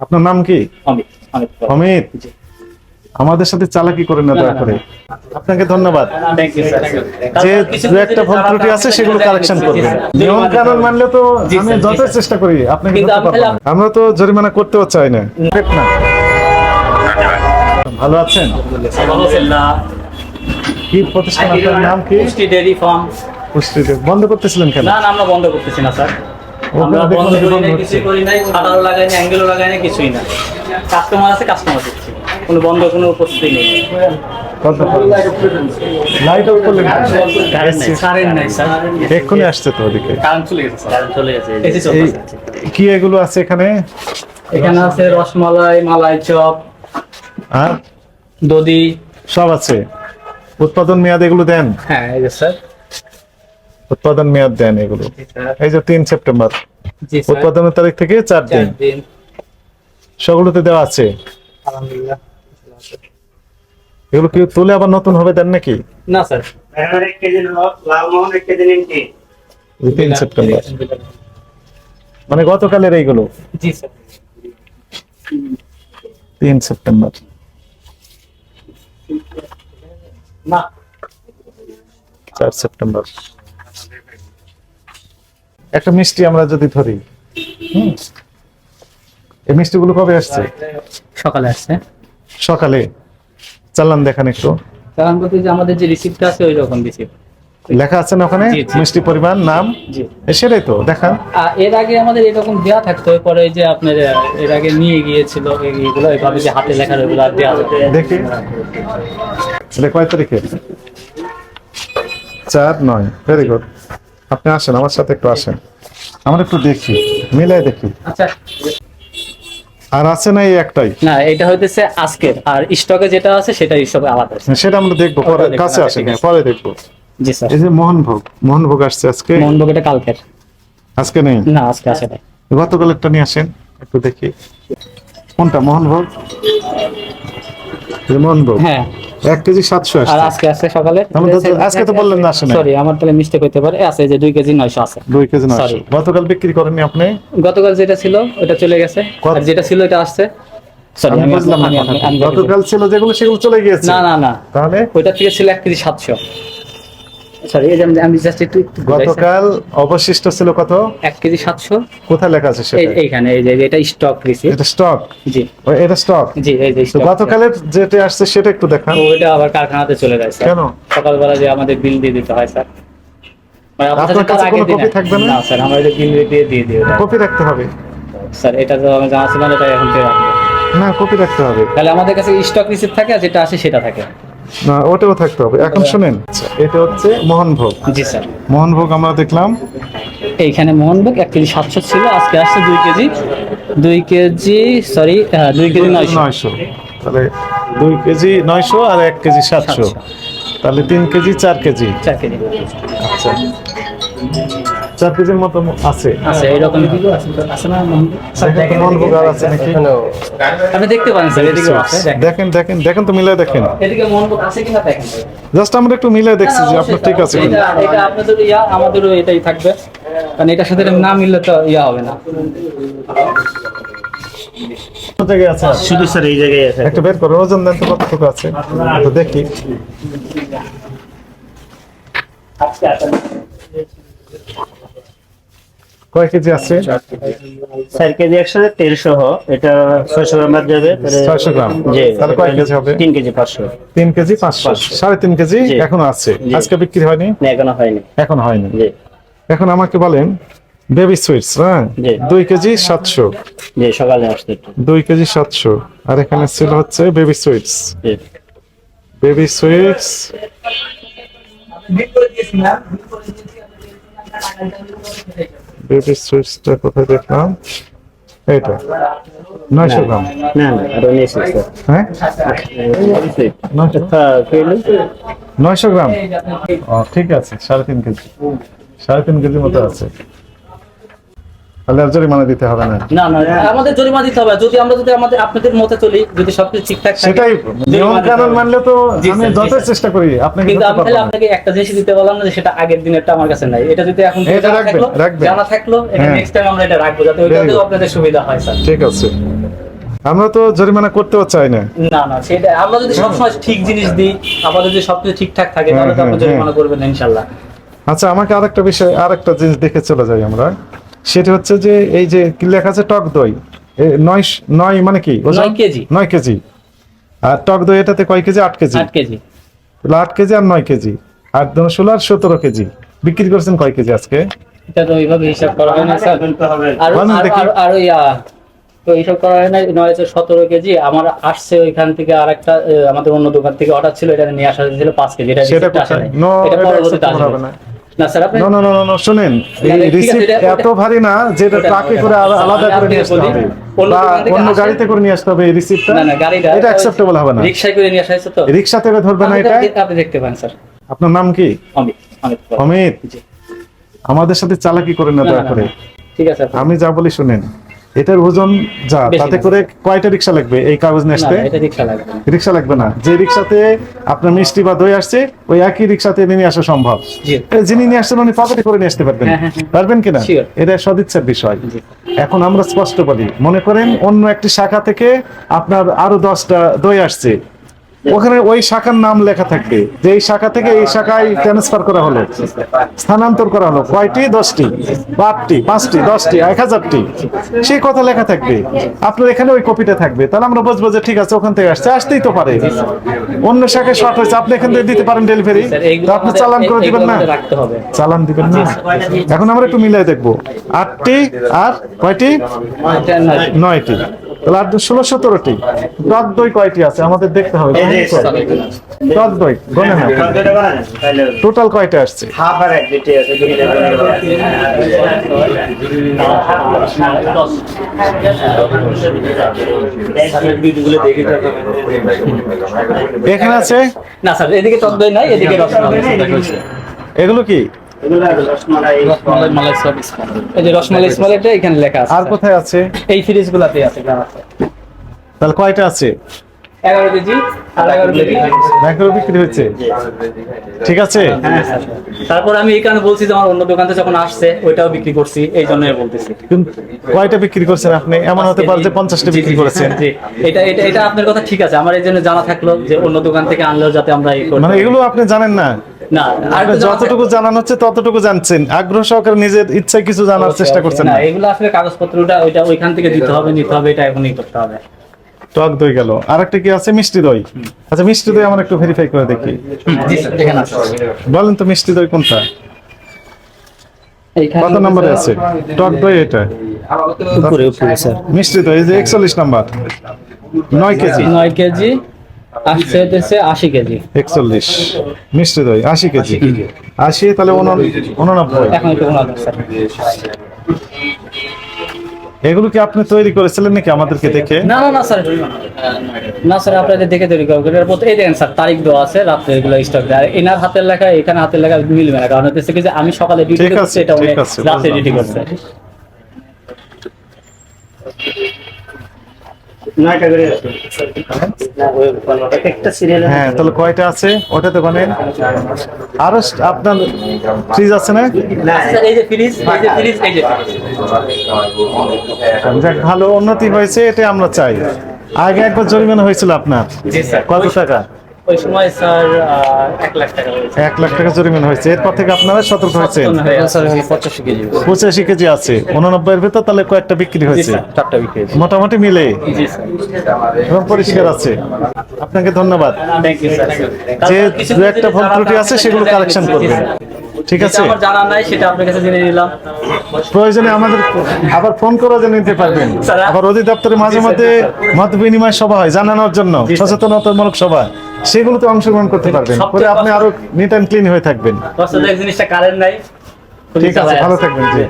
আপনার নাম কি? অমিত। আমাদের সাথে চালাকি করেন না দয়া করে। আপনাকে ধন্যবাদ। যে দু একটা ভুল ত্রুটি আছে সেগুলো কারেকশন করবেন নিয়ম কানুন মানলে তো আমি স্যার। চেষ্টা করি আপনাকে। আমরা তো জরিমানা করতেও চাই না। না। ভালো আছেন? কি প্রতিষ্ঠান আপনার নাম কি? পুষ্টি ডেয়ারি ফার্ম। পুষ্টিতে বন্ধ করতেছিলেন কেন? না না আমরা বন্ধ করতেছি না স্যার। আমরা বন্ধ করি বন্ধ কিছুই করি নাই কাটারও লাগাই নাই অ্যাঙ্গেলও লাগাই নাই কিছুই না। কাস্টমার আছে কাস্টমার দিচ্ছি। কোনো বন্ধ কোনো উপস্থিতি নেই। লাইট অফ করলেন কারেন্ট নাই কারেন্ট নাই স্যার এক্ষুনি আসছে তো ওদিকে। কি এগুলো আছে এখানে? এখানে আছে রসমালাই মালাই চপ আর? দধি। সব আছে। উৎপাদন মেয়াদ এগুলো দেন? হ্যাঁ স্যার উৎপাদন মেয়াদ দেন এগুলো। এই যে তিন সেপ্টেম্বর। উৎপাদনের তারিখ থেকে চার দিন। সেগুলোতে দেওয়া আছে। এগুলো কি তুলে আবার নতুন হবে দেন নাকি? না স্যার। তিন সেপ্টেম্বর। মানে গতকালের এইগুলো? জি স্যার। তিন সেপ্টেম্বর। না। চার সেপ্টেম্বর। একটা মিষ্টি আমরা যদি ধরি হুম, এই মিষ্টিগুলো কবে আসছে? সকালে আসছে। সকালে। চালান দেখান একটু। কারণ বলতে যে আমাদের যে রিসিপ্টটা আছে ওই রকম রিসিপ্ট লেখা আছে না ওখানে। মিষ্টি পরিমাণ নাম? সেটাই তো দেখান। এর আগে আমাদের এরকম দেওয়া থাকতো পরে যে আপনার এর আগে নিয়ে গিয়েছিল এই- এইগুলো এইভাবে যে হাতে লেখার ওইগুলো আর দেওয়া দেখি। এটা কয় তারিখে? চার নয়। ভেরি গুড আপনি আসেন আমার সাথে একটু আসেন। আমরা একটু দেখি। মিলাই দেখি। আচ্ছা। আর আছে না এই একটাই? না এটা হইতেছে আজকের। আর স্টকে যেটা আছে সেটা সব আলাদা আছে। সেটা আমরা দেখব পরে কাছে আচ্ছা, আসেন পরে দেখব। জি স্যার। এই যে মোহনভোগ মোহনভোগ আসছে আজকে? মন্ডপ এটা কালকের। আজকে নেই? না আজকে আসে না গতকাল একটা নিয়ে আসেন একটু দেখি। কোনটা মোহনভোগ? এই যে মোহনভোগ হ্যাঁ। এক কেজি সাতশো আর আজকে আসছে সকালে আজকে তো বললেন না আসে সরি আমার তাহলে মিস্টেক হইতে পারে। আছে যে দুই কেজি নয়শো আছে। দুই কেজি নয়শো। গতকাল বিক্রি করেননি আপনি? গতকাল যেটা ছিল ওটা চলে গেছে। আর যেটা ছিল এটা আসছে। গতকাল ছিল যেগুলো সেগুলো চলে গিয়েছে। না না না। তাহলে? ওইটা থেকে ছিল এক কেজি সাতশো। সরি এই যে আমি- আমি জাস্ট একটু একটু গতকাল অবশিষ্ট ছিল কত? এক কেজি সাতশো। কোথায় লেখা আছে সেটা? এইখানে এই যে এটা স্টক রিসিপ্ট এটা স্টক জি। এটা স্টক জি এই যে গতকালের যেটা আসছে সেটা একটু দেখান। ওইটা আবার কারখানাতে চলে যায় স্যার কেন? সকালবেলা যে আমাদের বিল দিয়ে দিতে হয় স্যার মানে আপনার কাছে কোনো থাকবে না? না স্যার আমরা এটা বিল দিয়ে দিয়ে দিই কপি রাখতে হবে? স্যার এটা তো আমি জানা ছিল না এটা এখন থেকে রাখব। না কপি রাখতে হবে। তাহলে আমাদের কাছে স্টক থাকে আর যেটা আসে সেটা থাকে। না ওটাও থাকতে হবে। এখন শুনেন এটা হচ্ছে মোহনভোগ। জি স্যার। মোহনভোগ আমরা দেখলাম। এইখানে মোহনভোগ এক কেজি সাতশো ছিল আজকে আসছে দুই কেজি। দুই কেজি সরি দুই কেজি নয়শো। নয়শো। তাহলে দুই কেজি নয়শো আর এক কেজি সাতশো। তাহলে তিন কেজি চার কেজি। চার কেজি। আচ্ছা। চার কেজির মতো আছে। আছে এইরকম আছে? না আছে। নাকি? আপনি দেখতে পারেন স্যার এদিকে আছে দেখেন। দেখেন দেখেন তো মিলাই দেখেন। এদিকে আছে কিনা দেখেন। জাস্ট আমরা একটু মিলাই দেখছি যে আপনার ঠিক আছে কিনা। এটা আপনাদের ইয়া আমাদেরও এটাই থাকবে। কারণ এটার সাথে না মিললে তো ইয়া হবে না। কোন শুধু স্যার এই জায়গায় আছে। একটা বের করো ওজন দেন তো কতটুকু আছে? তো দেখি। কয় কেজি আছে? চার কেজি একসাথে তেলসহ এটা ছয়শো গ্রাম যাবে ছয়শো গ্রাম। তাহলে কয় কেজি হবে? তিন কেজি পাঁচশো। তিন কেজি পাঁচশো। সাড়ে তিন কেজি এখনও আছে। আজকে বিক্রি হয়নি? এখনও হয়নি। এখন হয়নি। এখন আমাকে বলেন বেবি সুইটস হ্যাঁ দুই কেজি সাতশো। সকালে আসতে দুই কেজি সাতশো। আর এখানে ছিল হচ্ছে baby sweets baby sweets baby সুইটসটা কোথায় দেখলাম? এইটা। নয়শো গ্রাম। না না আরও নিয়েছি হ্যাঁ? নয়শো পেলে নয়শো গ্রাম। ঠিক আছে সাড়ে তিন কেজি। সাড়ে তিন কেজি মতো আছে। তাহলে আর জরিমানা দিতে হবে না। না না আমাদের জরিমানা দিতে হবে। যদি আমরা যদি আমাদের আপনাদের মতে চলি যদি সবকিছু ঠিকঠাক থাকে সেটাই নিয়ম কানুন মানলে তো আমি। চেষ্টা করি আপনাকে কিন্তু আমি তাহলে আপনাকে একটা জিনিস দিতে বললাম না যে সেটা আগের দিনেরটা আমার কাছে নাই। এটা যদি এখন এটা জানা রাখবেন, রাখবেন। জানা থাকল এটা হ্যাঁ। নেক্সট টাইম আমরা এটা রাখব যাতে ওইটাতেও আপনাদের সুবিধা হয় স্যার। ঠিক আছে। আমরা তো জরিমানা করতেও চাই না। না না সেটা আমরা যদি সবসময় ঠিক জিনিস দিই আমাদের যদি সবকিছু ঠিকঠাক থাকে তাহলে তো হ্যাঁ, আপনি হ্যাঁ, জরিমানা করবেন না ইনশাল্লাহ। আচ্ছা আমাকে আরেকটা বিষয় আরেকটা জিনিস দেখে চলে যাই আমরা। সেটা হচ্ছে যে এই যে লেখা আছে? টক দই। নয় নয় মানে কি? নয় কেজি। নয় কেজি। আর টক দই এটাতে কয় কেজি? আট কেজি। আট কেজি। তাহলে আট কেজি আর নয় কেজি। আট দশ ষোলো আর সতেরো কেজি। বিক্রি করছেন কয় কেজি আজকে? এটা তো ওইভাবে হিসাব করা হয় না স্যার। আর আর-। আর- আর ওই তো এইসব করা হয় না নয় হচ্ছে সতেরো কেজি। আমার আসছে ওইখান থেকে আরেকটা আহ, আমাদের অন্য দোকান থেকে অর্ডার ছিল এটা নিয়ে আসা হয়েছিল পাঁচ কেজি। এটা সেটা এটা পরবর্তীতে আসবে। না। না স্যার আপনি না না না না শুনেন না, না, ঠিক আছে, রিসিপ্ট এত ভারী না যেটা ট্রাকে করে আলাদা করে নিয়ে আসতে হবে। অন্য বা অন্য গাড়িতে করে নিয়ে আসতে হবে এই রিসিপ্টটা না না গাড়িটা এটা অ্যাকসেপ্টেবল হবে না। রিক্সায় করে নিয়ে আসা হয়েছে তো। রিক্সা থেকে ধরবে না এটা আপনি দেখতে পান স্যার। আপনার নাম কি? অমিত। আমাদের সাথে চালাকি করে না না, দয়া করে। ঠিক আছে আমি যা বলি শুনেন। এটার ওজন যা তাতে করে কয়টা রিক্সা লাগবে? এই কাগজ নিয়ে আসতে রিক্সা লাগবে না। যে রিক্সাতে আপনার মিষ্টি বা দই আসছে ওই একই রিক্সাতে নিয়ে আসা সম্ভব। যিনি নিয়ে আসছেন উনি পকেটে করে নিয়ে আসতে পারবেন। হ্যাঁ, হ্যাঁ, হ্যাঁ। পারবেন কিনা. এটা সদিচ্ছার বিষয়। এখন আমরা স্পষ্ট বলি মনে করেন অন্য একটি শাখা থেকে আপনার আরও দশটা দই আসছে। ওখানে ওই শাখার নাম লেখা থাকবে। যে এই শাখা থেকে এই শাখায় ট্রান্সফার করা হলো স্থানান্তর করা হলো কয়টি? দশটি বা আটটি পাঁচটি দশটি এক হাজারটি। সেই কথা লেখা থাকবে। আপনার এখানে ওই কপিটা থাকবে। তাহলে আমরা বুঝব যে ঠিক আছে ওখান থেকে আসছে। আসতেই তো পারে। অন্য শাখায় শর্ট হয়েছে। আপনি এখান থেকে দিতে পারেন ডেলিভারি তো আপনি চালান করে দিবেন না? চালান দিবেন না? এখন আমরা একটু মিলাই দেখব। আটটি আর কয়টি? নয়টি। তাহলে ষোলো সতেরোটি। টক দই কয়টি আছে? আমাদের দেখতে হবে। এই যে টক দই। গনে না। টোটাল কয়টা আসছে? এখানে আছে? না স্যার এদিকে টক দই নাই এদিকে এগুলো কি? এই যে রসমালাই এখানে লেখা আছে। আর কোথায় আছে? এই ফ্রিজ আছে তাহলে কয়টা আছে? এগারো কেজি আর এগারো কেজি। ব্যাংকেরও বিক্রি হচ্ছে? ঠিক আছে? হ্যাঁ তারপর আমি এই কারণে বলছি যে আমার অন্য দোকান থেকে যখন আসছে ওইটাও বিক্রি করছি এই জন্য বলতেছি। কয়টা বিক্রি করছেন আপনি? এমন হতে পারে যে পঞ্চাশটা বিক্রি করেছেন। এটা এটা এটা আপনার কথা ঠিক আছে। আমার এই জন্য জানা থাকল যে অন্য দোকান থেকে আনলেও যাতে আমরা মানে এগুলো আপনি জানেন না? না যতটুকু জানানো হচ্ছে ততটুকু জানছেন। আগ্রহ সহকারে নিজের ইচ্ছায় কিছু জানার চেষ্টা করছেন না এগুলো আসলে কাগজপত্রটা ওইটা ওইখান থেকে দিতে হবে নিতে হবে এটা এখনই করতে হবে। টক দই গেল। আর একটা কি আছে? মিষ্টি দই। আচ্ছা মিষ্টি দই আমার একটু ভেরিফাই করে দেখি। জি স্যার এখানে আছে বলেন তো মিষ্টি দই কোনটা? কত নম্বরে আছে টক দই এটা? উপরে উপরে স্যার। মিষ্টি দই যে একচল্লিশ নাম্বার। নয় কেজি। নয় কেজি। আসছে হতেছে আশি কেজি। একচল্লিশ। মিষ্টি দই আশি কেজি। আশি তাহলে উননব্বই। এখন একটু এগুলো কি আপনি তৈরি করেছিলেন নাকি আমাদেরকে দেখে? না না না স্যার। না স্যার আপনাদের দেখে তৈরি করব। এটার প্রতি এই দেখেন স্যার তারিখ দেওয়া আছে রাত্রে এগুলো স্টক আর এনার হাতের লেখা এখানে হাতের লেখা মিলবে না। কারণ হচ্ছে কি যে আমি সকালে ডিউটি করছি এটা উনি রাতে ডিউটি করছে। নয়টা করে আছে। না, ওই এক একটা সিরিয়াল হ্যাঁ তাহলে কয়টা আছে? বানেন আরও আপনার ফ্রিজ আছে না? এই যে ফ্রিজ এই যে ফ্রিজ এই যে যাক ভালো উন্নতি হয়েছে এটা আমরা চাই। আগে একবার জরিমানা হয়েছিল আপনার। জি কত টাকা? ওই সময় স্যার এক লাখ টাকা হয়েছে। এক লাখ টাকা জরিমানা হয়েছে। এরপর থেকে আপনারা সতর্ক হয়েছে পঁচাশি কেজি পঁচাশি কেজি আছে। উননব্বই এর ভেতর তাহলে কয়েকটা বিক্রি হয়েছে? চারটা বিক্রি মোটামুটি মিলে? এবং পরিষ্কার আছে। আপনাকে ধন্যবাদ। থ্যাংক ইউ স্যার যে দু একটা ভুল ত্রুটি আছে সেগুলো কালেকশন করবেন। ঠিক আছে? আমার জানা নাই সেটা আপনার কাছে জেনে নিলাম। প্রয়োজনে আমাদের আবার ফোন করে জেনে নিতে পারবেন। আবার অধি অধিদপ্তরে মাঝে মাঝে মত বিনিময় সভা হয় জানানোর জন্য। সচেতনতামূলক সভা। সেগুলোতে অংশগ্রহণ করতে পারবেন। পরে আপনি আরও নিট অ্যান্ড ক্লিন হয়ে থাকবেন। জিনিসটা কারেন্ট নাই। ঠিক আছে ভালো থাকবেন জি।